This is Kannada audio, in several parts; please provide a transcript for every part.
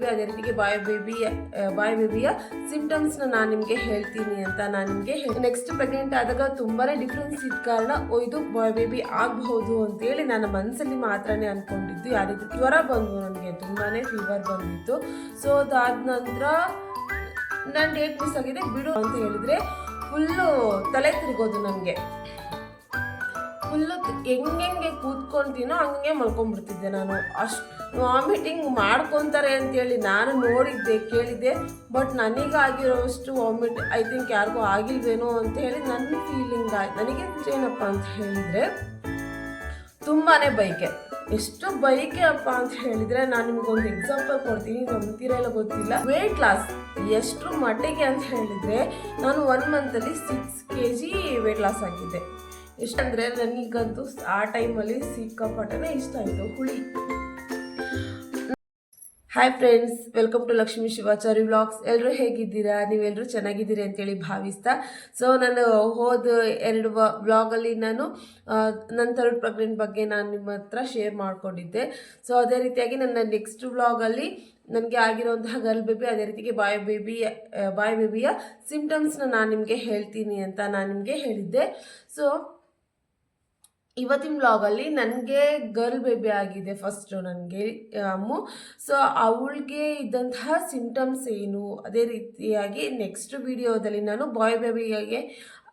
ಬೇಬಿ, ಅದೇ ರೀತಿಗೆ ಬಾಯ್ ಬೇಬಿ ಬಾಯ್ ಬೇಬಿಯ ಸಿಂಪ್ಟಮ್ಸ್ನ ನಾನು ನಿಮಗೆ ಹೇಳ್ತೀನಿ ಅಂತ ನಾನು ನಿಮಗೆ ನೆಕ್ಸ್ಟ್ ಪ್ರೆಗ್ನೆಂಟ್ ಆದಾಗ ತುಂಬಾನೇ ಡಿಫ್ರೆನ್ಸ್ ಇದ್ದ ಕಾರಣ, ಓ, ಇದು ಬಾಯ್ ಬೇಬಿ ಆಗಬಹುದು ಅಂತೇಳಿ ನನ್ನ ಮನಸ್ಸಲ್ಲಿ ಮಾತ್ರನೇ ಅನ್ಕೊಂಡಿದ್ದು. ಯಾವ ಜ್ವರ ಬಂದು ನನಗೆ ತುಂಬಾನೇ ಫೀವರ್ ಬಂದಿತ್ತು. ಸೊ ಅದಾದ ನಂತರ ನನ್ನ ಡೇಟ್ ಮಿಸ್ ಆಗಿದೆ, ಬಿಡು ಅಂತ ಹೇಳಿದ್ರೆ ಫುಲ್ಲು ತಲೆ ತಿರುಗೋದು ನನಗೆ. ಫುಲ್ಲು ಹೆಂಗೆ ಕೂತ್ಕೊಂತೀನೋ ಹಂಗೆ ಮಲ್ಕೊಂಡ್ಬಿಡ್ತಿದ್ದೆ ನಾನು. ಅಷ್ಟು ವಾಮಿಟಿಂಗ್ ಮಾಡ್ಕೊತಾರೆ ಅಂತೇಳಿ ನಾನು ನೋಡಿದ್ದೆ, ಕೇಳಿದ್ದೆ ಬಟ್ ನನಗಾಗಿರೋಷ್ಟು ವಾಮಿಟ್ ಐ ಥಿಂಕ್ ಯಾರಿಗೂ ಆಗಿಲ್ವೇನೋ ಅಂತ ಹೇಳಿ ನನ್ನ ಫೀಲಿಂಗ್ ಆಯ್ತು ನನಗೆ ಏನಪ್ಪ ಅಂತ ಹೇಳಿದರೆ ತುಂಬಾ ಬೈಕೆ. ಎಷ್ಟು ಬೈಕೆ ಅಪ್ಪ ಅಂತ ಹೇಳಿದ್ರೆ ನಾನು ನಿಮಗೊಂದು ಎಕ್ಸಾಂಪಲ್ ಕೊಡ್ತೀನಿ ಇಲ್ಲ ಗೊತ್ತಿಲ್ಲ. ವೆಯ್ಟ್ ಲಾಸ್ ಎಷ್ಟು ಮಟ್ಟಿಗೆ ಅಂತ ಹೇಳಿದ್ರೆ ನಾನು one ಮಂತಲ್ಲಿ six K G weight loss ಆಗಿದ್ದೆ ಎಷ್ಟಂದ್ರೆ ನನಗಂತೂ ಆ ಟೈಮಲ್ಲಿ ಸಿಕ್ಕಾಪಟ್ಟನೆ ಇಷ್ಟ ಆಯಿತು, ಹುಳಿ. Hi friends welcome to Lakshmi Shivachari vlogs ಎಲ್ಲರೂ ಹೇಗಿದ್ದೀರಾ? ನೀವೆಲ್ಲರೂ ಚೆನ್ನಾಗಿದ್ದೀರಿ ಅಂತೇಳಿ ಭಾವಿಸ್ತಾ. ಸೊ ನಾನು ಹೋದ ಎರಡು ವ್ಲಾಗಲ್ಲಿ ನಾನು ನನ್ನ ಥರ್ಡ್ ಪ್ರೆಗ್ನೆಂಟ್ ಬಗ್ಗೆ ನಾನು ನಿಮ್ಮ ಹತ್ರ ಶೇರ್ ಮಾಡಿಕೊಂಡಿದ್ದೆ. ಸೊ ಅದೇ ರೀತಿಯಾಗಿ ನನ್ನ ನೆಕ್ಸ್ಟ್ ವ್ಲಾಗಲ್ಲಿ ನನಗೆ ಆಗಿರುವಂತಹ ಗರ್ಲ್ ಬೇಬಿ ಅದೇ ರೀತಿಗೆ ಬಾಯ್ ಬೇಬಿ ಬಾಯ್ ಬೇಬಿಯ ಸಿಂಪ್ಟಮ್ಸ್ನ ನಾನು ನಿಮಗೆ ಹೇಳ್ತೀನಿ ಅಂತ ನಾನು ನಿಮಗೆ ಹೇಳಿದ್ದೆ. ಸೊ ಇವತ್ತಿನ ಬ್ಲಾಗಲ್ಲಿ ನನಗೆ ಗರ್ಲ್ ಬೇಬಿ ಆಗಿದೆ ಫಸ್ಟು ನನಗೆ ಅಮ್ಮು. ಸೊ ಅವಳಿಗೆ ಇದ್ದಂತಹ ಸಿಂಟಮ್ಸ್ ಏನು? ಅದೇ ರೀತಿಯಾಗಿ ನೆಕ್ಸ್ಟ್ ವಿಡಿಯೋದಲ್ಲಿ ನಾನು ಬಾಯ್ ಬೇಬಿಗೆ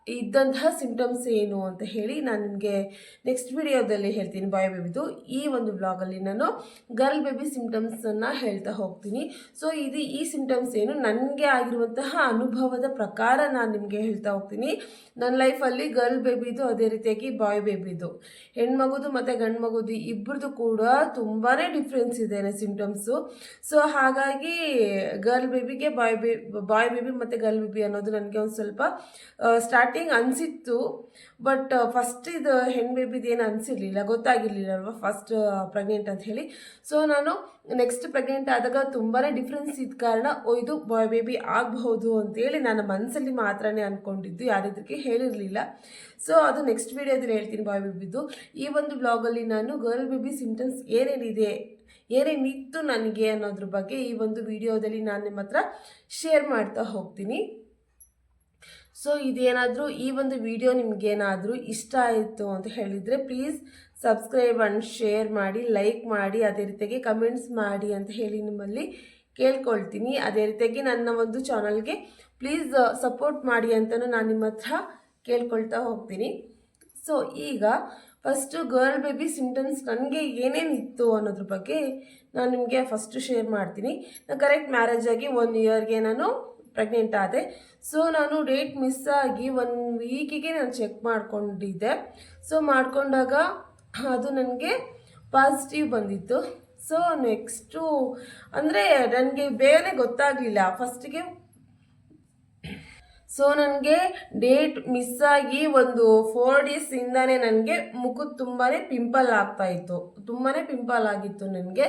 ಇದ್ದಂತಹ ಸಿಂಪ್ಟಮ್ಸ್ ಏನು ಅಂತ ಹೇಳಿ ನಾನು ನಿಮಗೆ ನೆಕ್ಸ್ಟ್ ವಿಡಿಯೋದಲ್ಲಿ ಹೇಳ್ತೀನಿ. ಬಾಯ್ ಬೇಬಿದು ಈ ಒಂದು ಬ್ಲಾಗಲ್ಲಿ ನಾನು ಗರ್ಲ್ ಬೇಬಿ ಸಿಂಪ್ಟಮ್ಸನ್ನು ಹೇಳ್ತಾ ಹೋಗ್ತೀನಿ. ಸೊ ಇದು ಈ ಸಿಂಪ್ಟಮ್ಸ್ ಏನು ನನಗೆ ಆಗಿರುವಂತಹ ಅನುಭವದ ಪ್ರಕಾರ ನಾನು ನಿಮಗೆ ಹೇಳ್ತಾ ಹೋಗ್ತೀನಿ. ನನ್ನ ಲೈಫಲ್ಲಿ ಗರ್ಲ್ ಬೇಬಿದು ಅದೇ ರೀತಿಯಾಗಿ ಬಾಯ್ ಬೇಬಿದು ಹೆಣ್ಮಗುದು ಮತ್ತು ಗಂಡು ಮಗುದು ಇಬ್ಬರದು ಕೂಡ ತುಂಬಾ ಡಿಫ್ರೆನ್ಸ್ ಇದೆ ಸಿಂಪ್ಟಮ್ಸು ಸೊ ಹಾಗಾಗಿ ಗರ್ಲ್ ಬೇಬಿಗೆ ಬಾಯ್ ಬೇ ಬಾಯ್ ಬೇಬಿ ಮತ್ತು ಗರ್ಲ್ ಬೇಬಿ ಅನ್ನೋದು ನನಗೆ ಒಂದು ಸ್ವಲ್ಪ ಸ್ಟಾರ್ಟಿಂಗ್ ಅನಿಸಿತ್ತು ಬಟ್ ಫಸ್ಟ್ ಇದು ಹೆಣ್ಣು ಬೇಬಿದು ಏನು ಅನಿಸಿರ್ಲಿಲ್ಲ, ಗೊತ್ತಾಗಿರ್ಲಿಲ್ಲ ಅಲ್ವಾ ಫಸ್ಟ್ ಪ್ರೆಗ್ನೆಂಟ್ ಅಂತ ಹೇಳಿ. ಸೊ ನಾನು ನೆಕ್ಸ್ಟ್ ಪ್ರೆಗ್ನೆಂಟ್ ಆದಾಗ ತುಂಬಾ ಡಿಫ್ರೆನ್ಸ್ ಇದ್ದ ಕಾರಣ ಇದು ಬಾಯ್ ಬೇಬಿ ಆಗಬಹುದು ಅಂತೇಳಿ ನನ್ನ ಮನಸ್ಸಲ್ಲಿ ಮಾತ್ರನೇ ಅಂದ್ಕೊಂಡಿದ್ದು ಯಾರಿದ್ದಕ್ಕೆ ಹೇಳಿರಲಿಲ್ಲ. ಸೊ ಅದು ನೆಕ್ಸ್ಟ್ ವಿಡಿಯೋದಲ್ಲಿ ಹೇಳ್ತೀನಿ ಬಾಯ್ ಬೇಬಿದು ಈ ಒಂದು ಬ್ಲಾಗಲ್ಲಿ ನಾನು ಗರ್ಲ್ ಬೇಬಿ ಸಿಂಟಮ್ಸ್ ಏನೇನಿದೆ, ಏನೇನಿತ್ತು ನನಗೆ ಅನ್ನೋದ್ರ ಬಗ್ಗೆ ಈ ಒಂದು ವಿಡಿಯೋದಲ್ಲಿ ನಾನು ನಿಮ್ಮ ಹತ್ರ ಶೇರ್ ಮಾಡ್ತಾ ಹೋಗ್ತೀನಿ. ಸೊ ಇದೇನಾದರೂ ಈ ಒಂದು ವಿಡಿಯೋ ನಿಮಗೇನಾದರೂ ಇಷ್ಟ ಆಯಿತು ಅಂತ ಹೇಳಿದರೆ ಪ್ಲೀಸ್ ಸಬ್ಸ್ಕ್ರೈಬ್ ಆ್ಯಂಡ್ ಶೇರ್ ಮಾಡಿ ಲೈಕ್ ಮಾಡಿ, ಅದೇ ರೀತಿಯಾಗಿ ಕಮೆಂಟ್ಸ್ ಮಾಡಿ ಅಂತ ಹೇಳಿ ನಿಮ್ಮಲ್ಲಿ ಕೇಳ್ಕೊಳ್ತೀನಿ. ಅದೇ ರೀತಿಯಾಗಿ ನನ್ನ ಒಂದು ಚಾನಲ್ಗೆ ಪ್ಲೀಸ್ ಸಪೋರ್ಟ್ ಮಾಡಿ ಅಂತಲೂ ನಾನು ನಿಮ್ಮ ಹತ್ರ ಕೇಳ್ಕೊಳ್ತಾ ಹೋಗ್ತೀನಿ. ಸೊ ಈಗ ಫಸ್ಟು ಗರ್ಲ್ ಬೇಬಿ ಸಿಂಟಮ್ಸ್ ನನಗೆ ಏನೇನು ಇತ್ತು ಅನ್ನೋದ್ರ ಬಗ್ಗೆ ನಾನು ನಿಮಗೆ ಫಸ್ಟು ಶೇರ್ ಮಾಡ್ತೀನಿ. ನಾನು ಕರೆಕ್ಟ್ ಮ್ಯಾರೇಜ್ ಆಗಿ ಒನ್ ಇಯರ್ಗೆ ನಾನು ಪ್ರೆಗ್ನೆಂಟ್ ಆದೆ. ಸೊ ನಾನು ಡೇಟ್ ಮಿಸ್ ಆಗಿ ಒನ್ ವೀಕಿಗೆ ನಾನು ಚೆಕ್ ಮಾಡಿಕೊಂಡಿದ್ದೆ. ಸೊ ಮಾಡಿಕೊಂಡಾಗ ಅದು ನನಗೆ ಪಾಸಿಟಿವ್ ಬಂದಿತ್ತು. ಸೊ ನೆಕ್ಸ್ಟು ಅಂದರೆ ನನಗೆ ಬೇರೆ ಗೊತ್ತಾಗಲಿಲ್ಲ. ಫಸ್ಟಿಗೆ ಸೊ ನನಗೆ ಡೇಟ್ ಮಿಸ್ ಆಗಿ ಒಂದು ಫೋರ್ ಡೇಸಿಂದನೇ ನನಗೆ ಮುಖದ ತುಂಬಾ ಪಿಂಪಲ್ ಆಗ್ತಾ ಇತ್ತು. ತುಂಬಾ ಪಿಂಪಲ್ ಆಗಿತ್ತು ನನಗೆ.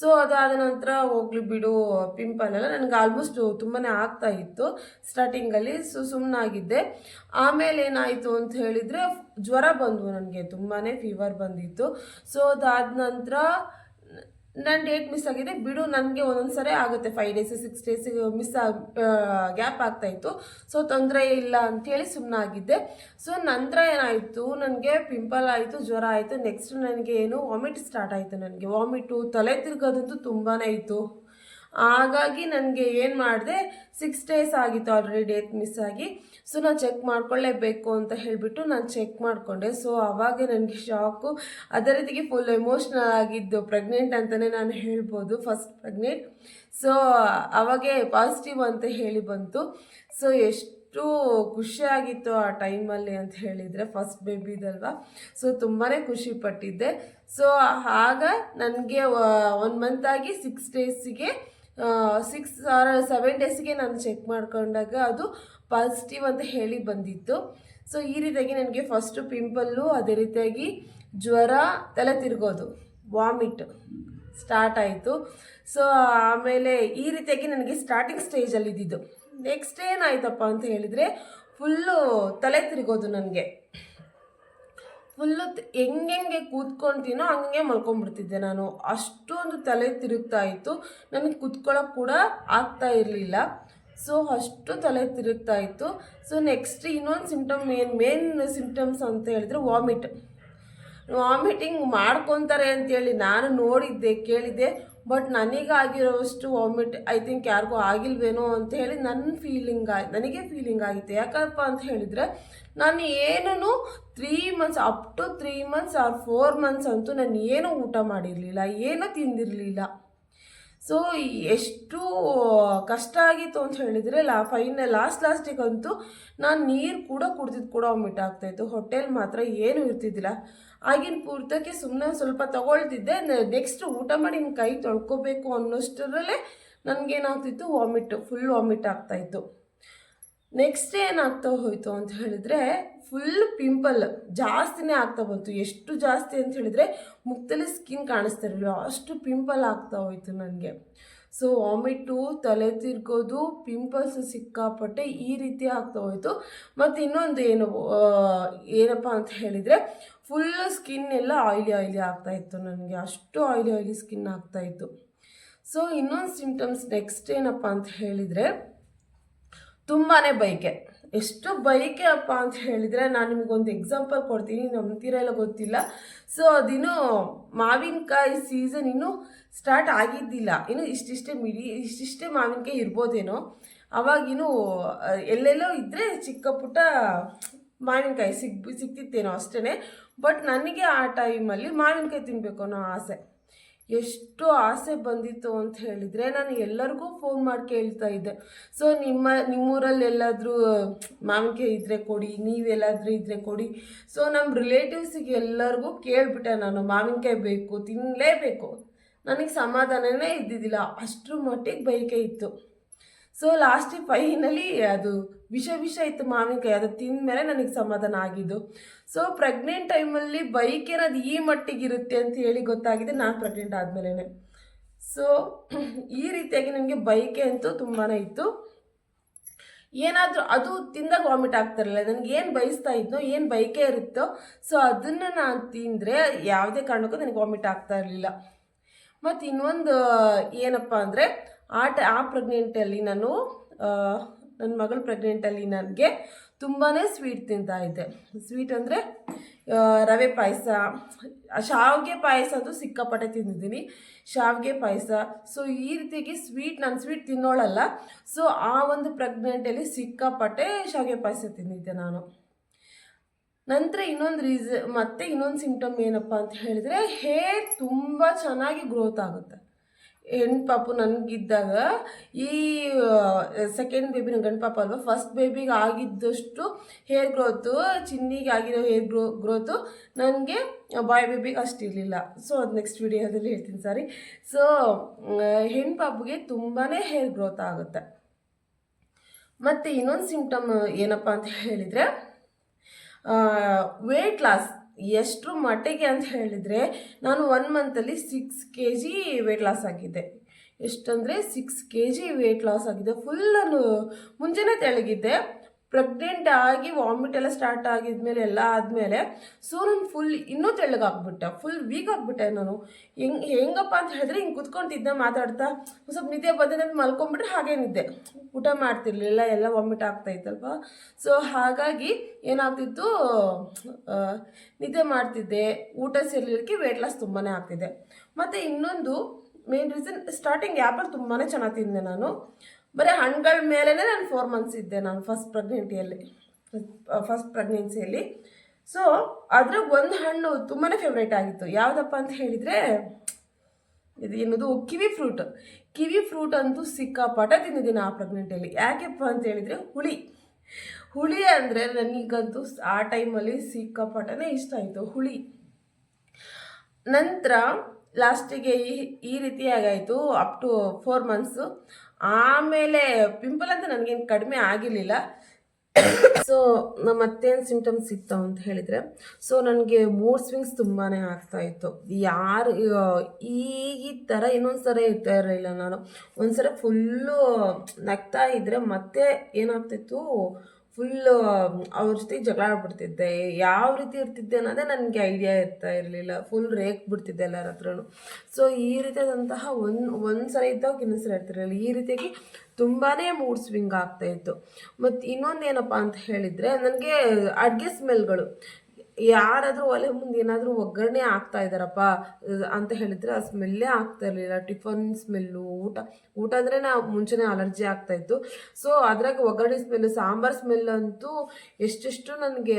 ಸೊ ಅದಾದ ನಂತರ ಹೋಗ್ಲಿ ಬಿಡು ಪಿಂಪಲ್ ಎಲ್ಲ ನನಗೆ ಆಲ್ಮೋಸ್ಟ್ ತುಂಬಾ ಆಗ್ತಾ ಇತ್ತು ಸ್ಟಾರ್ಟಿಂಗಲ್ಲಿ ಸೊ ಸುಮ್ಮನಾಗಿದ್ದೆ ಆಮೇಲೆ ಏನಾಯಿತು ಅಂತ ಹೇಳಿದರೆ, ಜ್ವರ ಬಂದು ನನಗೆ. ತುಂಬಾ ಫೀವರ್ ಬಂದಿತ್ತು. ಸೊ ಅದಾದ ನಂತರ ನನ್ನ ಡೇಟ್ ಮಿಸ್ ಆಗಿದೆ, ಬಿಡು, ನನಗೆ ಒಂದೊಂದು ಸರಿ ಆಗುತ್ತೆ. Five days six days miss gap ಆಗ್ತಾಯಿತ್ತು ಸೊ ತೊಂದರೆ ಇಲ್ಲ ಅಂಥೇಳಿ ಸುಮ್ಮನಾಗಿದ್ದೆ ಸೊ ನಂತರ ಏನಾಯಿತು, ನನಗೆ ಪಿಂಪಲ್ ಆಯಿತು, ಜ್ವರ ಆಯಿತು. ನೆಕ್ಸ್ಟ್ ನನಗೆ ಏನು ವಾಮಿಟ್ ಸ್ಟಾರ್ಟ್ ಆಯಿತು ನನಗೆ. ವಾಮಿಟು ತಲೆ ತಿರ್ಗೋದಂತೂ ತುಂಬಾ ಇತ್ತು. ಹಾಗಾಗಿ ನನಗೆ ಏನು ಮಾಡಿದೆ ಸಿಕ್ಸ್ ಡೇಸ್ ಆಗಿತ್ತು ಆಲ್ರೆಡಿ ಡೇಟ್ ಮಿಸ್ ಆಗಿ. ಸೊ ನಾನು ಚೆಕ್ ಮಾಡ್ಕೊಳ್ಳೇಬೇಕು ಅಂತ ಹೇಳಿಬಿಟ್ಟು ನಾನು ಚೆಕ್ ಮಾಡಿಕೊಂಡೆ. ಸೊ ಆವಾಗ ನನಗೆ ಶಾಕು ಅದೇ ರೀತಿಗೆ ಫುಲ್ ಎಮೋಷ್ನಲ್ ಆಗಿದ್ದು. ಪ್ರೆಗ್ನೆಂಟ್ ಅಂತಲೇ ನಾನು ಹೇಳ್ಬೋದು ಫಸ್ಟ್ ಪ್ರೆಗ್ನೆಂಟ್ ಸೊ ಅವಾಗೆ ಪಾಸಿಟಿವ್ ಅಂತ ಹೇಳಿ ಬಂತು. ಸೊ ಎಷ್ಟು ಖುಷಿಯಾಗಿತ್ತು ಆ ಟೈಮಲ್ಲಿ ಅಂತ ಹೇಳಿದರೆ ಫಸ್ಟ್ ಬೇಬಿದಲ್ವಾ ಸೊ ತುಂಬಾ ಖುಷಿ ಪಟ್ಟಿದ್ದೆ. ಸೊ ಆಗ ನನಗೆ ಒನ್ ಮಂತಾಗಿ ಸಿಕ್ಸ್ ಡೇಸಿಗೆ ಸಿಕ್ಸ್ ಆರ್ ಸೆವೆನ್ ಡೇಸ್ಗೆ ನಾನು ಚೆಕ್ ಮಾಡ್ಕೊಂಡಾಗ ಅದು ಪಾಸಿಟಿವ್ ಅಂತ ಹೇಳಿ ಬಂದಿತ್ತು. ಸೊ ಈ ರೀತಿಯಾಗಿ ನನಗೆ ಫಸ್ಟು ಪಿಂಪಲ್ಲು ಅದೇ ರೀತಿಯಾಗಿ ಜ್ವರ, ತಲೆ ತಿರುಗೋದು ವಾಮಿಟ್ ಸ್ಟಾರ್ಟ್ ಆಯಿತು. ಸೊ ಆಮೇಲೆ ಈ ರೀತಿಯಾಗಿ ನನಗೆ ಸ್ಟಾರ್ಟಿಂಗ್ ಸ್ಟೇಜಲ್ಲಿ ಇದ್ದಿದ್ದು ನೆಕ್ಸ್ಟ್ ಏನಾಯ್ತಪ್ಪ ಅಂತ ಹೇಳಿದರೆ ಫುಲ್ಲು ತಲೆ ತಿರುಗೋದು ನನಗೆ. ಫುಲ್ಲು ಹೆಂಗೆ ಕೂತ್ಕೊಳ್ತೀನೋ ಹಂಗೆ ಮಲ್ಕೊಂಡ್ಬಿಡ್ತಿದ್ದೆ ನಾನು. ಅಷ್ಟೊಂದು ತಲೆ ತಿರುಗ್ತಾ ಇತ್ತು. ನನಗೆ ಕೂತ್ಕೊಳ್ಳೋಕೆ ಕೂಡ ಆಗ್ತಾ ಇರಲಿಲ್ಲ. ಸೊ ಅಷ್ಟು ತಲೆ ತಿರುಗ್ತಾ ಇತ್ತು. ಸೊ ನೆಕ್ಸ್ಟ್ ಇನ್ನೊಂದು ಸಿಂಪ್ಟಮ್ ಮೇನ್ ಮೇನ್ ಸಿಂಪ್ಟಮ್ಸ್ ಅಂತ ಹೇಳಿದ್ರೆ ವಾಮಿಟ್ ವಾಮಿಟಿಂಗ್ ಮಾಡ್ಕೊತಾರೆ ಅಂತೇಳಿ ನಾನು ನೋಡಿದ್ದೆ, ಕೇಳಿದ್ದೆ. ಬಟ್ ನನಗಾಗಿರೋಷ್ಟು ವಾಮಿಟ್ ಐ ಥಿಂಕ್ ಯಾರಿಗೂ ಆಗಿಲ್ವೇನೋ ಅಂತ ಹೇಳಿ ನನ್ನ ಫೀಲಿಂಗ್ ಆಯ್, ನನಗೆ ಫೀಲಿಂಗ್ ಆಗಿತ್ತು. ಯಾಕಪ್ಪ ಅಂತ ಹೇಳಿದರೆ, ನಾನು ಏನೂ three months up to three months or four months ಅಂತೂ ನಾನು ಏನೂ ಊಟ ಮಾಡಿರಲಿಲ್ಲ, ಏನೂ ತಿಂದಿರಲಿಲ್ಲ. ಸೊ ಎಷ್ಟು ಕಷ್ಟ ಆಗಿತ್ತು ಅಂತ ಹೇಳಿದರೆ, ಲಾ ಫೈನಲ್ ಲಾಸ್ಟ್ ಲಾಸ್ಟಿಗಂತೂ ನಾನು ನೀರು ಕೂಡ ಕುಡ್ದಿದ್ದು ಕೂಡ ವಾಮಿಟ್ ಆಗ್ತಾಯಿತ್ತು ಹೊಟ್ಟೆಲಿ ಮಾತ್ರ ಏನೂ ಇರ್ತಿದ್ದಿಲ್ಲ. ಆಗಿನ ಪೂರ್ತಕ್ಕೆ ಸುಮ್ಮನೆ ಸ್ವಲ್ಪ ತಗೊಳ್ತಿದ್ದೆ. ನೆಕ್ಸ್ಟ್ ಊಟ ಮಾಡಿ ಇನ್ನು ಕೈ ತೊಳ್ಕೊಬೇಕು ಅನ್ನೋಷ್ಟರಲ್ಲೇ ನನಗೇನಾಗ್ತಿತ್ತು ವಾಮಿಟ್ ಫುಲ್ ವಾಮಿಟ್ ಆಗ್ತಾಯಿತ್ತು. ನೆಕ್ಸ್ಟ್ ಏನಾಗ್ತಾ ಹೋಯಿತು ಅಂತ ಹೇಳಿದ್ರೆ ಫುಲ್ ಪಿಂಪಲ್ ಜಾಸ್ತಿನೇ ಆಗ್ತಾ ಬಂತು. ಎಷ್ಟು ಜಾಸ್ತಿ ಅಂತ ಹೇಳಿದ್ರೆ ಮುಖದಲ್ಲಿ ಸ್ಕಿನ್ ಕಾಣಿಸ್ತಾ ಇರಲಿಲ್ಲ. ಅಷ್ಟು ಪಿಂಪಲ್ ಆಗ್ತಾ ಹೋಯ್ತು ನನಗೆ. ಸೊ ವಾಮಿಟು ತಲೆ ತಿರ್ಗೋದು ಪಿಂಪಲ್ಸ್ ಸಿಕ್ಕಾಪಟ್ಟೆ ಈ ರೀತಿ ಆಗ್ತಾ ಹೋಯಿತು. ಮತ್ತು ಇನ್ನೊಂದು ಏನು ಏನಪ್ಪ ಅಂತ ಹೇಳಿದರೆ ಫುಲ್ ಸ್ಕಿನ್ ಎಲ್ಲ ಆಯ್ಲಿ ಆಯ್ಲಿ ಆಗ್ತಾ ಇತ್ತು ನನಗೆ. ಅಷ್ಟು ಆಯ್ಲಿ ಆಯ್ಲಿ ಸ್ಕಿನ್ ಆಗ್ತಾ ಇತ್ತು. ಸೊ, ಇನ್ನೊಂದು ಸಿಮ್ಟಮ್ಸ್ ನೆಕ್ಸ್ಟ್ ಏನಪ್ಪ ಅಂತ ಹೇಳಿದರೆ ತುಂಬಾ ಬೈಕೆ. ಎಷ್ಟು ಬೈಕೆ ಅಪ್ಪ ಅಂತ ಹೇಳಿದರೆ, ನಾನು ನಿಮಗೊಂದು ಎಕ್ಸಾಂಪಲ್ ಕೊಡ್ತೀನಿ, ನಂಬ್ತೀರ ಎಲ್ಲ ಗೊತ್ತಿಲ್ಲ. ಸೊ, ಅದಿನ್ನೂ ಮಾವಿನಕಾಯಿ ಸೀಸನ್ ಇನ್ನೂ ಸ್ಟಾರ್ಟ್ ಆಗಿದ್ದಿಲ್ಲ. ಇನ್ನು ಇಷ್ಟಿಷ್ಟೇ ಮಿಡಿ, ಇಷ್ಟಿಷ್ಟೇ ಮಾವಿನಕಾಯಿ ಇರ್ಬೋದೇನೋ. ಅವಾಗಿನ್ನು ಎಲ್ಲೆಲ್ಲೋ ಇದ್ದರೆ ಚಿಕ್ಕ ಪುಟ್ಟ ಮಾವಿನಕಾಯಿ ಸಿಗ್, ಸಿಗ್ತಿತ್ತೇನೋ ಅಷ್ಟೇ ಬಟ್ ನನಗೆ ಆ ಟೈಮಲ್ಲಿ ಮಾವಿನಕಾಯಿ ತಿನ್ನಬೇಕು ಅನ್ನೋ ಆಸೆ. ಎಷ್ಟು ಆಸೆ ಬಂದಿತ್ತು ಅಂತ ಹೇಳಿದರೆ ನಾನು ಎಲ್ಲರಿಗೂ ಫೋನ್ ಮಾಡಿ ಕೇಳ್ತಾ ಇದ್ದೆ. ಸೊ ನಿಮ್ಮ, ನಿಮ್ಮೂರಲ್ಲಿ ಎಲ್ಲಾದರೂ, ಮಾವಿನಕಾಯಿ ಇದ್ದರೆ ಕೊಡಿ ನೀವೆಲ್ಲಾದರೂ ಇದ್ದರೆ ಕೊಡಿ. ಸೊ ನಮ್ಮ ರಿಲೇಟಿವ್ಸಿಗೆ ಎಲ್ಲರಿಗೂ ಕೇಳಿಬಿಟ್ಟೆ ನಾನು, ಮಾವಿನಕಾಯಿ ಬೇಕು ತಿನ್ನಲೇಬೇಕು ನನಗೆ ಸಮಾಧಾನನೇ ಇದ್ದಿದ್ದಿಲ್ಲ. ಅಷ್ಟರ ಮಟ್ಟಿಗೆ ಬೈಕೆ ಇತ್ತು. ಸೊ ಲಾಸ್ಟ್ ಫೈನಲಿ ಅದು ವಿಷ ವಿಷ ಇತ್ತು ಮಾವಿನಕಾಯಿ, ಅದು ತಿಂದಮೇಲೆ ನನಗೆ ಸಮಾಧಾನ ಆಗಿದ್ದು. ಸೊ ಪ್ರೆಗ್ನೆಂಟ್ ಟೈಮಲ್ಲಿ ಬೈಕ್ ಏನದು ಈ ಮಟ್ಟಿಗೆ ಇರುತ್ತೆ ಅಂತ ಹೇಳಿ ಗೊತ್ತಾಗಿದೆ, ನಾನು ಪ್ರೆಗ್ನೆಂಟ್ ಆದಮೇಲೆ ಸೊ ಈ ರೀತಿಯಾಗಿ ನನಗೆ ಬೈಕೆ ಅಂತೂ ತುಂಬಾ ಇತ್ತು. ಏನಾದರೂ ಅದು ತಿಂದಾಗ ವಾಮಿಟ್ ಆಗ್ತಿರಲಿಲ್ಲ ನನಗೆ ಏನು ಬಯಸ್ತಾ ಇದ್ನೋ, ಏನು ಬೈಕೆ ಇರುತ್ತೋ ಸೊ ಅದನ್ನು ನಾನು ತಿಂದರೆ ಯಾವುದೇ ಕಾರಣಕ್ಕೂ ನನಗೆ ವಾಮಿಟ್ ಆಗ್ತಾ ಇರಲಿಲ್ಲ. ಮತ್ತು ಇನ್ನೊಂದು, ಏನಪ್ಪ ಅಂದರೆ ಆ ಟ ಆ ಪ್ರೆಗ್ನೆಂಟಲ್ಲಿ ನಾನು ನನ್ನ ಮಗಳ ಪ್ರೆಗ್ನೆಂಟಲ್ಲಿ ನನಗೆ ತುಂಬಾ ಸ್ವೀಟ್ ತಿಂತಾ ಇದ್ದೆ. ಸ್ವೀಟ್ ಅಂದರೆ ರವೆ ಪಾಯಸ, ಶಾವಿಗೆ ಪಾಯಸ ಅದು ಸಿಕ್ಕಾಪಟ್ಟೆ ತಿಂದಿದ್ದೀನಿ. ಶಾವಿಗೆ ಪಾಯಸ. ಸೊ ಈ ರೀತಿಯಾಗಿ ಸ್ವೀಟ್ ನಾನು ಸ್ವೀಟ್ ತಿನ್ನೋಳಲ್ಲ. ಸೊ ಆ ಒಂದು ಪ್ರೆಗ್ನೆಂಟಲ್ಲಿ ಸಿಕ್ಕಾಪಟ್ಟೆ ಶಾವಿಗೆ ಪಾಯಸ ತಿಂದಿದ್ದೆ ನಾನು. ನಂತರ ಇನ್ನೊಂದು ರೀಸ ಮತ್ತೆ ಇನ್ನೊಂದು ಸಿಂಪ್ಟಮ್ ಏನಪ್ಪ ಅಂತ ಹೇಳಿದರೆ ಹೇರ್ ತುಂಬ ಚೆನ್ನಾಗಿ ಗ್ರೋತ್ ಆಗುತ್ತೆ. ಹೆಣ್ಣು ಪಾಪು ನನಗಿದ್ದಾಗ ಈ ಸೆಕೆಂಡ್ ಬೇಬಿನ ಗಂಡು ಪಾಪ ಅಲ್ವಾ ಫಸ್ಟ್ ಬೇಬಿಗೆ ಆಗಿದ್ದಷ್ಟು ಹೇರ್ ಗ್ರೋತು ಚಿನ್ನಿಗೆ ಆಗಿರೋ ಹೇರ್ ಗ್ರೋ ಗ್ರೋತು ನನಗೆ ಬಾಯ್ ಬೇಬಿಗೆ ಅಷ್ಟು ಇರಲಿಲ್ಲ ಸೊ ಅದು ನೆಕ್ಸ್ಟ್ ವಿಡಿಯೋದಲ್ಲಿ ಹೇಳ್ತೀನಿ ಸಾರಿ ಸೊ ಹೆಣ್ಣು ಪಾಪುಗೆ ತುಂಬಾ ಹೇರ್ ಗ್ರೋತ್ ಆಗುತ್ತೆ. ಮತ್ತು ಇನ್ನೊಂದು ಸಿಂಪ್ಟಮ್ ಏನಪ್ಪ ಅಂತ ಹೇಳಿದರೆ ವೇಟ್ ಲಾಸ್ ಎಷ್ಟರ ಮಟ್ಟಿಗೆ ಅಂತ ಹೇಳಿದರೆ ನಾನು one ಮಂತಲ್ಲಿ six K G weight loss ಆಗಿದ್ದೆ. ಎಷ್ಟಂದರೆ six K G weight loss ಆಗಿದೆ ಫುಲ್ ನಾನು ಮುಂಚೆನೇ ತೆಳಗಿದ್ದೆ. ಪ್ರೆಗ್ನೆಂಟ್ ಆಗಿ ವಾಮಿಟ್ ಎಲ್ಲ ಸ್ಟಾರ್ಟ್ ಆಗಿದ್ಮೇಲೆ ಎಲ್ಲ ಆದಮೇಲೆ ಸೊ ನಾನು ಫುಲ್ ಇನ್ನೂ ತೆಳ್ಳಗಾಗ್ಬಿಟ್ಟೆ ಫುಲ್ ವೀಕ್ ಆಗಿಬಿಟ್ಟೆ ನಾನು ಹೆಂಗ್, ಹೆಂಗಪ್ಪ ಅಂತ ಹೇಳಿದ್ರೆ ಹಿಂಗೆ ಕುತ್ಕೊಂತಿದ್ದೆ ಮಾತಾಡ್ತಾ, ಸ್ವಲ್ಪ ನಿದ್ದೆ ಬಂದು ಅಂತ ಮಲ್ಕೊಂಬಿಟ್ರೆ ಹಾಗೇ ನಿದ್ದೆ. ಊಟ ಮಾಡ್ತಿರ್ಲಿಲ್ಲ, ಎಲ್ಲ ವಾಮಿಟ್ ಆಗ್ತಾಯಿತ್ತಲ್ವ ಸೊ ಹಾಗಾಗಿ ಏನಾಗ್ತಿತ್ತು ನಿದ್ದೆ ಮಾಡ್ತಿದ್ದೆ, ಊಟ ಸೇರ್ಲಿಕ್ಕೆ ವೇಟ್ ಲಾಸ್ ತುಂಬಾ ಆಗ್ತಿದೆ. ಮತ್ತು ಇನ್ನೊಂದು ಮೇನ್ ರೀಸನ್ ಸ್ಟಾರ್ಟಿಂಗ್ ಆ್ಯಪಲ್ ತುಂಬಾ ಚೆನ್ನಾಗಿ ತಿಂದೆ ನಾನು. ಬರೀ ಹಣ್ಣುಗಳ ಮೇಲೇ ನಾನು ಫೋರ್ ಮಂತ್ಸ್ ಇದ್ದೆ ನಾನು ಫಸ್ಟ್ ಪ್ರೆಗ್ನೆಂಟಿಯಲ್ಲಿ ಫಸ್ಟ್ ಪ್ರೆಗ್ನೆನ್ಸಿಯಲ್ಲಿ ಸೊ ಅದ್ರಾಗ ಒಂದು ಹಣ್ಣು ತುಂಬಾ ಫೇವ್ರೇಟ್ ಆಗಿತ್ತು. ಯಾವುದಪ್ಪ ಅಂತ ಹೇಳಿದರೆ, ಇದು ಏನದು ಕಿವಿ ಫ್ರೂಟ್. ಕಿವಿ ಫ್ರೂಟ್ ಅಂತೂ ಸಿಕ್ಕಾಪಟ ತಿಂದಿದ್ದೀನಿ ಆ ಪ್ರೆಗ್ನೆಂಟಲ್ಲಿ ಯಾಕೆಪ್ಪ ಅಂತ ಹೇಳಿದರೆ, ಹುಳಿ. ಹುಳಿ ಅಂದರೆ ನನಗಂತೂ ಆ ಟೈಮಲ್ಲಿ ಸಿಕ್ಕಾಪಟನೇ ಇಷ್ಟ ಆಯಿತು, ಹುಳಿ. ನಂತರ ಲಾಸ್ಟಿಗೆ ಈ ಈ ರೀತಿಯಾಗಾಯಿತು ಅಪ್ ಟು ಫೋರ್ ಮಂತ್ಸು ಆಮೇಲೆ ಪಿಂಪಲ್ ಅಂತ ನನಗೇನು ಕಡಿಮೆ ಆಗಿರಲಿಲ್ಲ. ಸೊ ನಮ್ಮ ಮತ್ತೇನು ಸಿಂಪ್ಟಮ್ಸ್ ಇತ್ತು ಅಂತ ಹೇಳಿದರೆ ಸೊ ನನಗೆ ಮೂಡ್ ಸ್ವಿಂಗ್ಸ್ ತುಂಬಾ ಆಗ್ತಾ ಇತ್ತು. ಯಾರು ಈ ಥರ ಇನ್ನೊಂದು ಸರಿ ಇರ್ತಾ ಇರಲಿಲ್ಲ ನಾನು. ಒಂದ್ಸಲ ಫುಲ್ಲು ನಗ್ತಾ ಇದ್ದರೆ ಮತ್ತೆ ಏನಾಗ್ತಿತ್ತು? ಫುಲ್ಲು ಅವ್ರ ಜೊತೆ ಜಗಳ ಆಡ್ಬಿಡ್ತಿದ್ದೆ. ಯಾವ ರೀತಿ ಇರ್ತಿದ್ದೆ ಅನ್ನೋದೇ ನನಗೆ ಐಡಿಯಾ ಇರ್ತಾ ಇರಲಿಲ್ಲ. ಫುಲ್ ರೇಕ್ ಬಿಡ್ತಿದ್ದೆ ಎಲ್ಲರ ಹತ್ರನೂ. ಸೊ ಈ ರೀತಿಯಾದಂತಹ ಒಂದು ಒಂದು ಸಲ ಇದ್ದಾಗ ಇನ್ನೊಂದು ಸಲ ಇರ್ತಿರಲಿಲ್ಲ. ಈ ರೀತಿಯಾಗಿ ತುಂಬಾ ಮೂಡ್ ಸ್ವಿಂಗ್ ಆಗ್ತಾಯಿತ್ತು ಮತ್ತು ಇನ್ನೊಂದು ಏನಪ್ಪ ಅಂತ ಹೇಳಿದರೆ, ನನಗೆ ಅಡುಗೆ ಸ್ಮೆಲ್ಗಳು ಯಾರಾದರೂ ಒಲೆ ಮುಂದೆ ಏನಾದರೂ ಒಗ್ಗರಣೆ ಆಗ್ತಾ ಇದ್ದಾರಪ್ಪ ಅಂತ ಹೇಳಿದರೆ ಆ ಸ್ಮೆಲ್ಲೇ ಆಗ್ತಾ ಇರಲಿಲ್ಲ. ಟಿಫನ್ ಸ್ಮೆಲ್ಲು, ಊಟ ಊಟ ಅಂದರೆ ನಾ ಮುಂಚೆನೇ ಅಲರ್ಜಿ ಆಗ್ತಾಯಿತ್ತು ಸೊ ಅದ್ರಾಗ ಒಗ್ಗರಣೆ ಸ್ಮೆಲ್ಲು, ಸಾಂಬಾರು ಸ್ಮೆಲ್ ಅಂತೂ ಎಷ್ಟೆಷ್ಟು ನನಗೆ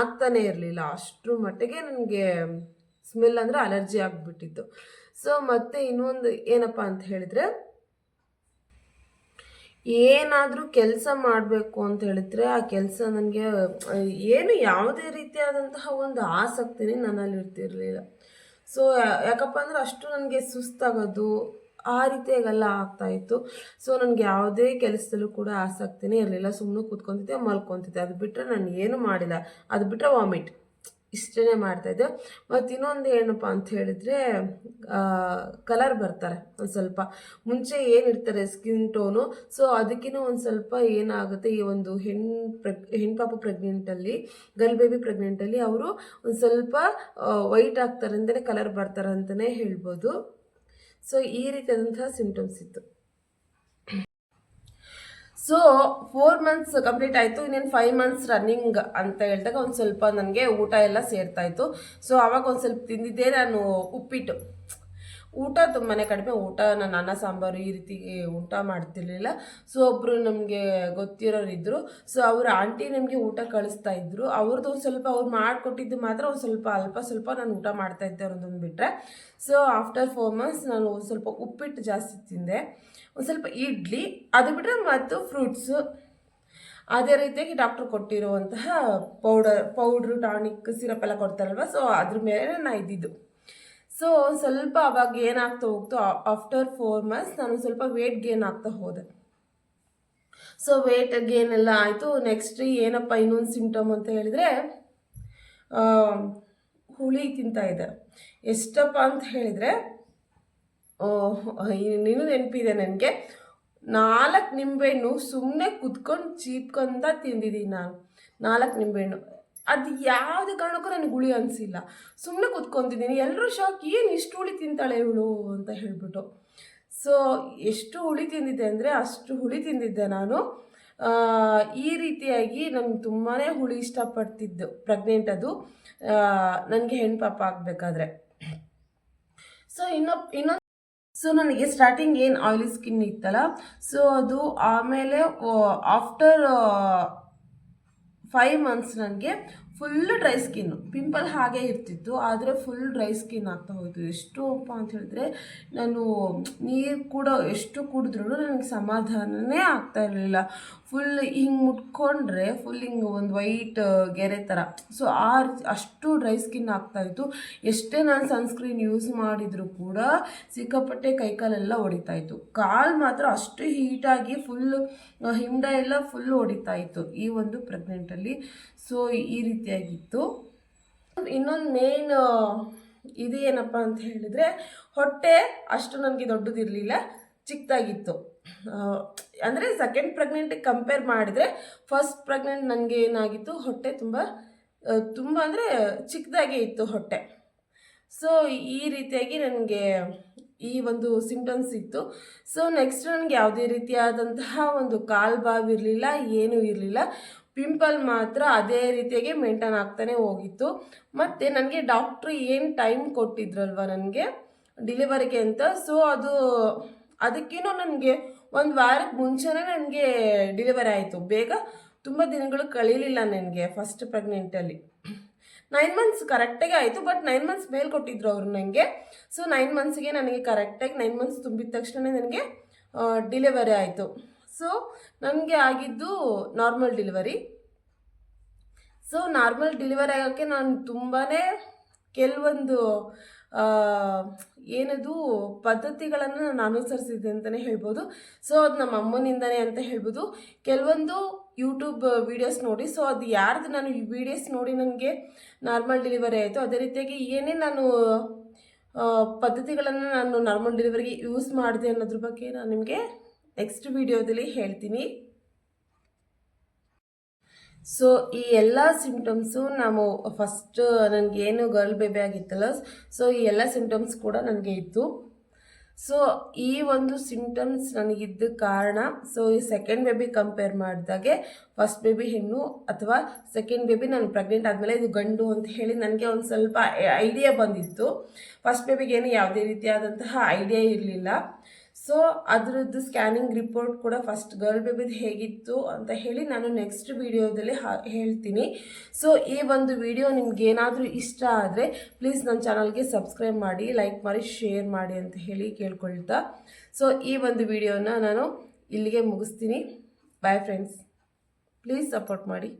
ಆಗ್ತಾನೇ ಇರಲಿಲ್ಲ. ಅಷ್ಟರ ಮಟ್ಟಿಗೆ ನನಗೆ ಸ್ಮೆಲ್ ಅಂದರೆ ಅಲರ್ಜಿ ಆಗಿಬಿಟ್ಟಿತ್ತು. ಸೊ ಮತ್ತು ಇನ್ನೊಂದು ಏನಪ್ಪ ಅಂತ ಹೇಳಿದರೆ ಏನಾದರೂ ಕೆಲಸ ಮಾಡಬೇಕು ಅಂತ ಹೇಳಿದ್ರೆ ಆ ಕೆಲಸ ನನಗೆ ಏನು ಯಾವುದೇ ರೀತಿಯಾದಂತಹ ಒಂದು ಆಸಕ್ತಿನೇ ನನ್ನಲ್ಲಿ ಇರ್ತಿರಲಿಲ್ಲ. ಸೊ ಯಾಕಪ್ಪ ಅಂದರೆ ಅಷ್ಟು ನನಗೆ ಸುಸ್ತಾಗೋದು ಆ ರೀತಿಯಾಗೆಲ್ಲ ಆಗ್ತಾಯಿತ್ತು ಸೊ ನನಗೆ ಯಾವುದೇ ಕೆಲಸದಲ್ಲೂ ಕೂಡ ಆಸಕ್ತಿನೇ ಇರಲಿಲ್ಲ. ಸುಮ್ಮನೆ ಕೂತ್ಕೊತಿದ್ದೆ, ಮಲ್ಕೊತಿದ್ದೆ. ಅದು ಬಿಟ್ಟರೆ ನಾನು ಏನು ಮಾಡಿಲ್ಲ. ಅದು ಬಿಟ್ಟರೆ ವಾಮಿಟ್. ಇಷ್ಟೇ ಮಾಡ್ತಾಯಿದ್ದೆ ಮತ್ತು ಇನ್ನೊಂದು ಏನಪ್ಪ ಅಂತ ಹೇಳಿದರೆ ಕಲರ್ ಬರ್ತಾರೆ ಒಂದು ಸ್ವಲ್ಪ. ಮುಂಚೆ ಏನಿರ್ತಾರೆ ಸ್ಕಿನ್ ಟೋನು ಸೊ ಅದಕ್ಕಿಂತ ಒಂದು ಸ್ವಲ್ಪ ಏನಾಗುತ್ತೆ, ಈ ಒಂದು ಹೆಣ್ಣು ಪ್ರೆಗ್ ಹೆಣ್ಣು ಪಾಪ ಪ್ರೆಗ್ನೆಂಟಲ್ಲಿ ಗರ್ಲ್ ಬೇಬಿ ಪ್ರೆಗ್ನೆಂಟಲ್ಲಿ ಅವರು ಒಂದು ಸ್ವಲ್ಪ ವೈಟ್ ಆಗ್ತಾರೆ ಅಂತಲೇ ಕಲರ್ ಬರ್ತಾರೆ ಅಂತಲೇ ಹೇಳ್ಬೋದು. ಸೊ ಈ ರೀತಿಯಾದಂತಹ ಸಿಂಪ್ಟಮ್ಸ್ ಇತ್ತು. ಸೊ ಫೋರ್ ಮಂತ್ಸ್ ಕಂಪ್ಲೀಟ್ ಆಯಿತು, ಇನ್ನೇನು ಫೈವ್ ಮಂತ್ಸ್ ರನ್ನಿಂಗ್ ಅಂತ ಹೇಳಿದಾಗ ಒಂದು ಸ್ವಲ್ಪ ನನಗೆ ಊಟ ಎಲ್ಲ ಸೇರ್ತಾಯಿತ್ತು ಸೊ ಆವಾಗ ಒಂದು ಸ್ವಲ್ಪ ತಿಂದಿದ್ದೆ ನಾನು ಉಪ್ಪಿಟ್ಟು. ಊಟ ತುಂಬಾ ಕಡಿಮೆ ಊಟ ನಾನು ಅನ್ನ ಸಾಂಬಾರು ಈ ರೀತಿ ಊಟ ಮಾಡ್ತಿರ್ಲಿಲ್ಲ. ಸೊ ಒಬ್ಬರು ನಮಗೆ ಗೊತ್ತಿರೋರು ಇದ್ದರು ಸೊ ಅವ್ರ ಆಂಟಿ ನಮಗೆ ಊಟ ಕಳಿಸ್ತಾ ಇದ್ರು. ಅವ್ರದ್ದು ಸ್ವಲ್ಪ ಅವ್ರು ಮಾಡಿಕೊಟ್ಟಿದ್ದು ಮಾತ್ರ ಒಂದು ಸ್ವಲ್ಪ ಅಲ್ಪ ಸ್ವಲ್ಪ ನಾನು ಊಟ ಮಾಡ್ತಾ ಇದ್ದೆ ಅನ್ನೋದೊಂದು ಬಿಟ್ಟರೆ ಸೊ ಆಫ್ಟರ್ ಫೋರ್ ಮಂತ್ಸ್ ನಾನು ಸ್ವಲ್ಪ ಉಪ್ಪಿಟ್ಟು ಜಾಸ್ತಿ ತಿಂದೆ. ಒಂದು ಸ್ವಲ್ಪ ಇಡ್ಲಿ, ಅದು ಬಿಟ್ಟರೆ ಮತ್ತು ಫ್ರೂಟ್ಸು ಅದೇ ರೀತಿಯಾಗಿ ಡಾಕ್ಟ್ರು ಕೊಟ್ಟಿರುವಂತಹ ಪೌಡರ್ ಪೌಡ್ರು ಟಾನಿಕ್ ಸಿರಪ್ ಎಲ್ಲ ಕೊಡ್ತಾರಲ್ವ? ಸೊ ಅದ್ರ ಮೇಲೆ ನಾನು ಇದ್ದಿದ್ದು. ಸೊ ಸ್ವಲ್ಪ ಅವಾಗ ಏನಾಗ್ತಾ ಹೋಗ್ತು ಆಫ್ಟರ್ ಫೋರ್ ಮಂತ್ಸ್ ನಾನು ಸ್ವಲ್ಪ ವೇಟ್ ಗೇನ್ ಆಗ್ತಾ ಹೋದೆ. ಸೊ ವೇಟ್ ಗೇನ್ ಎಲ್ಲ ಆಯಿತು. ನೆಕ್ಸ್ಟ್ ಏನಪ್ಪ ಇನ್ನೊಂದು ಸಿಂಟಮ್ ಅಂತ ಹೇಳಿದರೆ ಹುಳಿ ತಿಂತಾ ಇದೆ ಎಷ್ಟಪ್ಪ ಅಂತ ಹೇಳಿದರೆ ನೀನು ನೆನಪಿದೆ ನನಗೆ. ನಾಲ್ಕು ನಿಂಬೆಹಣ್ಣು ಸುಮ್ಮನೆ ಕುತ್ಕೊಂಡು ಚೀಪ್ಕೊಂತ ತಿಂದಿದ್ದೀನಿ ನಾನು. ನಾಲ್ಕು ನಿಂಬೆಹಣ್ಣು. ಅದು ಯಾವುದೇ ಕಾರಣಕ್ಕೂ ನನಗೆ ಹುಳಿ ಅನಿಸಿಲ್ಲ. ಸುಮ್ಮನೆ ಕೂತ್ಕೊತಿದ್ದೀನಿ. ಎಲ್ಲರೂ ಶಾಕ್ ಏನು ಇಷ್ಟು ಹುಳಿ ತಿಂತಾಳೆ ಇವಳು ಅಂತ ಹೇಳಿಬಿಟ್ಟು. ಸೊ ಎಷ್ಟು ಹುಳಿ ತಿಂದಿದ್ದೆ ಅಂದರೆ ಅಷ್ಟು ಹುಳಿ ತಿಂದಿದ್ದೆ ನಾನು. ಈ ರೀತಿಯಾಗಿ ನನಗೆ ತುಂಬಾ ಹುಳಿ ಇಷ್ಟಪಡ್ತಿದ್ದು ಪ್ರೆಗ್ನೆಂಟ್ ಅದು. ನನಗೆ ಹೆಣ್ಣು ಪಾಪ ಆಗಬೇಕಾದ್ರೆ. ಸೊ ಇನ್ನೊ ಇನ್ನೊಂದು ಸೊ ನನಗೆ ಸ್ಟಾರ್ಟಿಂಗ್ ಏನು ಆಯಿಲಿ ಸ್ಕಿನ್ ಇತ್ತಲ್ಲ. ಸೊ ಅದು ಆಮೇಲೆ ಆಫ್ಟರ್ ಫೈವ್ ಮಂತ್ಸ್ ನನಗೆ ಫುಲ್ ಡ್ರೈ ಸ್ಕಿನ್ನು ಪಿಂಪಲ್ ಹಾಗೆ ಇರ್ತಿತ್ತು, ಆದರೆ ಫುಲ್ ಡ್ರೈ ಸ್ಕಿನ್ ಆಗ್ತಾ ಹೋಯಿತು. ಎಷ್ಟು ಅಪ್ಪ ಅಂತ ಹೇಳಿದ್ರೆ, ನಾನು ನೀರು ಕೂಡ ಎಷ್ಟು ಕುಡಿದ್ರೂ ನನಗೆ ಸಮಾಧಾನನೇ ಆಗ್ತಾ ಇರಲಿಲ್ಲ. ಫುಲ್ ಹಿಂಗೆ ಮುಟ್ಕೊಂಡ್ರೆ ಫುಲ್ ಹಿಂಗೆ ಒಂದು ವೈಟ್ ಗೆರೆ ಥರ ಸೊ ಆ ಅಷ್ಟು ಡ್ರೈ ಸ್ಕಿನ್ ಆಗ್ತಾಯಿತ್ತು ಎಷ್ಟೇ ನಾನು ಸನ್ಸ್ಕ್ರೀನ್ ಯೂಸ್ ಮಾಡಿದರೂ ಕೂಡ ಸಿಕ್ಕಾಪಟ್ಟೆ ಕೈಕಾಲೆಲ್ಲ ಹೊಡಿತಾಯಿತ್ತು ಕಾಲು ಮಾತ್ರ ಅಷ್ಟು ಹೀಟಾಗಿ ಫುಲ್ ಹಿಂಡ ಎಲ್ಲ ಫುಲ್ ಹೊಡಿತಾ ಇತ್ತು ಈ ಒಂದು ಪ್ರೆಗ್ನೆಂಟಲ್ಲಿ ಸೊ ಈ ರೀತಿಯಾಗಿತ್ತು ಇನ್ನೊಂದು ಮೇನ್ ಇದು ಏನಪ್ಪ ಅಂತ ಹೇಳಿದರೆ, ಹೊಟ್ಟೆ ಅಷ್ಟು ನನಗೆ ದೊಡ್ಡದಿರಲಿಲ್ಲ, ಚಿಕ್ಕದಾಗಿತ್ತು. ಅಂದರೆ ಸೆಕೆಂಡ್ ಪ್ರೆಗ್ನೆಂಟಿಗೆ ಕಂಪೇರ್ ಮಾಡಿದರೆ ಫಸ್ಟ್ ಪ್ರೆಗ್ನೆಂಟ್ ನನಗೆ ಏನಾಗಿತ್ತು, ಹೊಟ್ಟೆ ತುಂಬ ತುಂಬ ಅಂದರೆ ಚಿಕ್ಕದಾಗೇ ಇತ್ತು ಹೊಟ್ಟೆ. ಸೊ ಈ ರೀತಿಯಾಗಿ ನನಗೆ ಈ ಒಂದು ಸಿಂಪ್ಟಮ್ಸ್ ಇತ್ತು. ಸೊ ನೆಕ್ಸ್ಟ್ ನನಗೆ ಯಾವುದೇ ರೀತಿಯಾದಂತಹ ಒಂದು ಕಾಲು ಬಾವಿರಲಿಲ್ಲ, ಏನೂ ಇರಲಿಲ್ಲ. ಪಿಂಪಲ್ ಮಾತ್ರ ಅದೇ ರೀತಿಯಾಗಿ ಮೇಂಟೈನ್ ಆಗ್ತಾನೆ ಹೋಗಿತ್ತು. ಮತ್ತು ನನಗೆ ಡಾಕ್ಟ್ರು ಏನು ಟೈಮ್ ಕೊಟ್ಟಿದ್ರಲ್ವ ನನಗೆ? ಡಿಲಿವರಿಗೆ ಅಂತ. ಸೊ ಅದು, ಅದಕ್ಕೇನೋ ನನಗೆ ಒಂದು ವಾರಕ್ಕೆ ಮುಂಚೆನೇ ನನಗೆ ಡಿಲಿವರಿ ಆಯಿತು. ಬೇಗ ತುಂಬ ದಿನಗಳು ಕಳೀಲಿಲ್ಲ ನನಗೆ ಫಸ್ಟ್ ಪ್ರೆಗ್ನೆಂಟಲ್ಲಿ ನೈನ್ ಮಂತ್ಸ್ ಕರೆಕ್ಟಾಗಿ ಆಯಿತು ಬಟ್ ನೈನ್ ಮಂತ್ಸ್ ಮೇಲೆ ಕೊಟ್ಟಿದ್ರು ಅವರು ನನಗೆ ಸೊ ನೈನ್ ಮಂತ್ಸ್ಗೆ ನನಗೆ ಕರೆಕ್ಟಾಗಿ ನೈನ್ ಮಂತ್ಸ್ ತುಂಬಿದ ತಕ್ಷಣ ನನಗೆ ಡಿಲಿವರಿ ಆಯಿತು. ಸೊ ನನಗೆ ಆಗಿದ್ದು normal delivery so normal delivery ಆಗೋಕ್ಕೆ ನಾನು ತುಂಬಾ ಕೆಲವೊಂದು ಏನದು ಪದ್ಧತಿಗಳನ್ನು ನಾನು ಅನುಸರಿಸಿದ್ದೆ ಅಂತಲೇ ಹೇಳ್ಬೋದು. ಸೊ ಅದು ನಮ್ಮ ಅಮ್ಮನಿಂದನೇ ಅಂತ ಹೇಳ್ಬೋದು. ಕೆಲವೊಂದು ಯೂಟ್ಯೂಬ್ ವೀಡಿಯೋಸ್ ನೋಡಿ. ಸೊ ಅದು ಯಾರ್ದು ನಾನು ವೀಡಿಯೋಸ್ ನೋಡಿ ನನಗೆ ನಾರ್ಮಲ್ ಡೆಲಿವರಿ ಆಯಿತು, ಅದೇ ರೀತಿಯಾಗಿ ಏನೇ ನಾನು ಪದ್ಧತಿಗಳನ್ನು ನಾನು ನಾರ್ಮಲ್ ಡೆಲಿವರಿಗೆ ಯೂಸ್ ಮಾಡಿದೆ ಅನ್ನೋದ್ರ ಬಗ್ಗೆ ನಾನು ನಿಮಗೆ ನೆಕ್ಸ್ಟ್ ವಿಡಿಯೋದಲ್ಲಿ ಹೇಳ್ತೀನಿ. ಸೊ ಈ ಎಲ್ಲ ಸಿಮ್ಟಮ್ಸು ನಾವು ಫಸ್ಟ್ ನನಗೇನು ಗರ್ಲ್ ಬೇಬಿ ಆಗಿತ್ತಲ್ಲ ಸೊ ಈ ಎಲ್ಲ ಸಿಮ್ಟಮ್ಸ್ ಕೂಡ ನನಗೆ ಇತ್ತು. ಸೊ ಈ ಒಂದು ಸಿಮ್ಟಮ್ಸ್ ನನಗಿದ್ದ ಕಾರಣ ಸೊ ಈ ಸೆಕೆಂಡ್ ಬೇಬಿ ಕಂಪೇರ್ ಮಾಡಿದಾಗೆ ಫಸ್ಟ್ ಬೇಬಿ ಹೆಣ್ಣು ಅಥವಾ ಸೆಕೆಂಡ್ ಬೇಬಿ ನಾನು ಪ್ರೆಗ್ನೆಂಟ್ ಆದಮೇಲೆ ಇದು ಗಂಡು ಅಂತ ಹೇಳಿ ನನಗೆ ಒಂದು ಸ್ವಲ್ಪ ಐಡಿಯಾ ಬಂದಿತ್ತು. ಫಸ್ಟ್ ಬೇಬಿಗೆ ಏನು ಯಾವುದೇ ರೀತಿಯಾದಂತಹ ಐಡಿಯಾ ಇರಲಿಲ್ಲ. ಸೊ ಅದರದ್ದು ಸ್ಕ್ಯಾನಿಂಗ್ ರಿಪೋರ್ಟ್ ಕೂಡ ಫಸ್ಟ್ ಗರ್ಲ್ ಬೇಬಿದು ಹೇಗಿತ್ತು ಅಂತ ಹೇಳಿ ನಾನು ನೆಕ್ಸ್ಟ್ ವಿಡಿಯೋದಲ್ಲಿ ಹೇಳ್ತೀನಿ. ಸೊ ಈ ಒಂದು ವಿಡಿಯೋ ನಿಮ್ಗೆ ಏನಾದರೂ ಇಷ್ಟ ಆದರೆ ಪ್ಲೀಸ್ ನನ್ನ ಚಾನಲ್ಗೆ ಸಬ್ಸ್ಕ್ರೈಬ್ ಮಾಡಿ ಲೈಕ್ ಮಾಡಿ ಶೇರ್ ಮಾಡಿ ಅಂತ ಹೇಳಿ ಕೇಳ್ಕೊಳ್ತಾ. ಸೊ ಈ ಒಂದು ವಿಡಿಯೋನ ನಾನು ಇಲ್ಲಿಗೆ ಮುಗಿಸ್ತೀನಿ. ಬಾಯ್ ಫ್ರೆಂಡ್ಸ್ ಪ್ಲೀಸ್ ಸಪೋರ್ಟ್ ಮಾಡಿ.